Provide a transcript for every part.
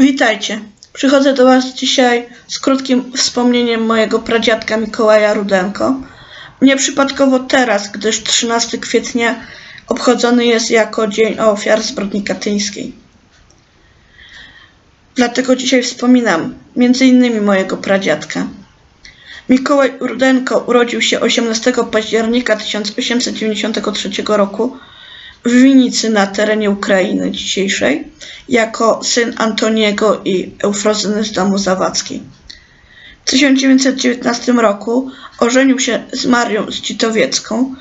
Witajcie. Przychodzę do Was dzisiaj z krótkim wspomnieniem mojego pradziadka Mikołaja Rudenko. Nieprzypadkowo teraz, gdyż 13 kwietnia obchodzony jest jako Dzień Ofiar Zbrodni Katyńskiej. Dlatego dzisiaj wspominam między innymi mojego pradziadka. Mikołaj Rudenko urodził się 18 października 1893 roku w Winicy na terenie Ukrainy dzisiejszej jako syn Antoniego i Eufrozyny z domu Zawadzkiej. W 1919 roku ożenił się z Marią Zdzitowiecką,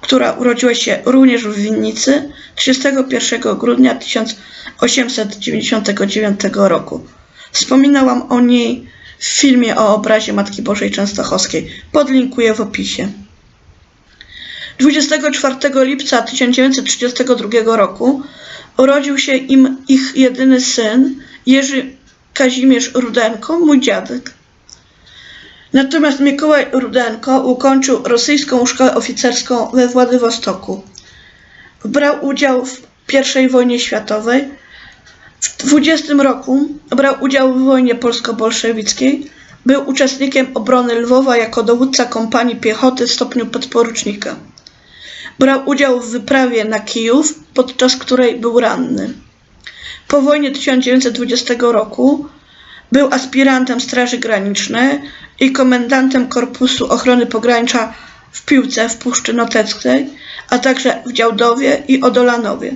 która urodziła się również w Winnicy 31 grudnia 1899 roku. Wspominałam o niej w filmie o obrazie Matki Bożej Częstochowskiej. Podlinkuję w opisie. 24 lipca 1932 roku urodził się im ich jedyny syn, Jerzy Kazimierz Rudenko, mój dziadek. Natomiast Mikołaj Rudenko ukończył rosyjską szkołę oficerską we Władywostoku. Brał udział w I wojnie światowej. W 20 roku brał udział w wojnie polsko-bolszewickiej. Był uczestnikiem obrony Lwowa jako dowódca kompanii piechoty w stopniu podporucznika. Brał udział w wyprawie na Kijów, podczas której był ranny. Po wojnie 1920 roku był aspirantem Straży Granicznej i komendantem Korpusu Ochrony Pogranicza w Piłce w Puszczy Noteckiej, a także w Działdowie i Odolanowie.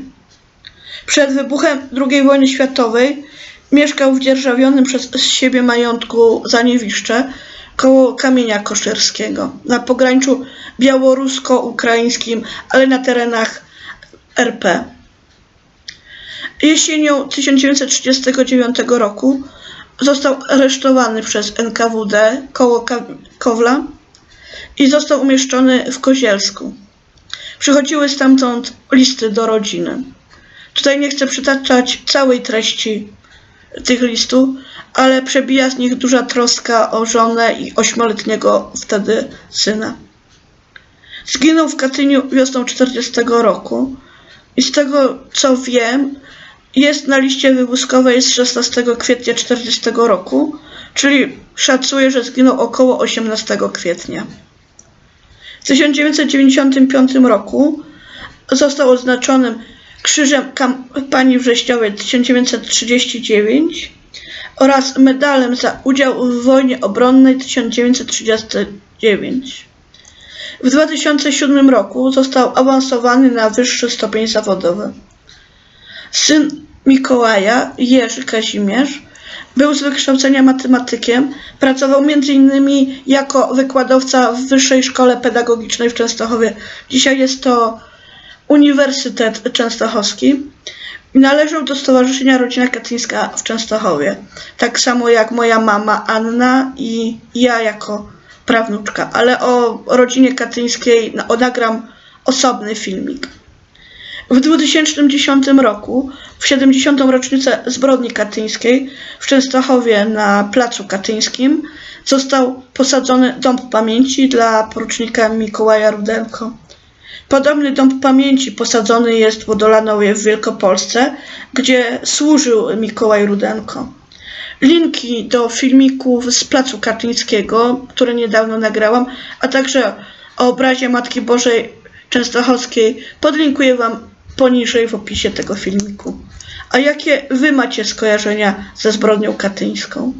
Przed wybuchem II wojny światowej mieszkał w dzierżawionym przez siebie majątku Zaniewiszcze koło Kamienia Koszyrskiego na pograniczu białorusko-ukraińskim, ale na terenach RP. Jesienią 1939 roku został aresztowany przez NKWD koło Kowla i został umieszczony w Kozielsku. Przychodziły stamtąd listy do rodziny. Tutaj nie chcę przytaczać całej treści tych listów, ale przebija z nich duża troska o żonę i ośmioletniego wtedy syna. Zginął w Katyniu wiosną 40 roku i z tego co wiem, jest na liście wywózkowej z 16 kwietnia 40 roku, czyli szacuję, że zginął około 18 kwietnia. W 1995 roku został odznaczonym Krzyżem Kampanii Wrześniowej 1939 oraz medalem za udział w wojnie obronnej 1939. W 2007 roku został awansowany na wyższy stopień zawodowy. Syn Mikołaja, Jerzy Kazimierz, był z wykształcenia matematykiem, pracował m.in. jako wykładowca w Wyższej Szkole Pedagogicznej w Częstochowie. Dzisiaj jest to Uniwersytet Częstochowski. Należał do Stowarzyszenia Rodzina Katyńska w Częstochowie. Tak samo jak moja mama Anna i ja jako prawnuczka. Ale o rodzinie katyńskiej no, nagram osobny filmik. W 2010 roku, w 70. rocznicę zbrodni katyńskiej w Częstochowie na Placu Katyńskim został posadzony dom pamięci dla porucznika Mikołaja Rudenko. Podobny dom pamięci posadzony jest w Odolanowie w Wielkopolsce, gdzie służył Mikołaj Rudenko. Linki do filmików z Placu Katyńskiego, które niedawno nagrałam, a także o obrazie Matki Bożej Częstochowskiej podlinkuję Wam poniżej w opisie tego filmiku. A jakie Wy macie skojarzenia ze zbrodnią katyńską?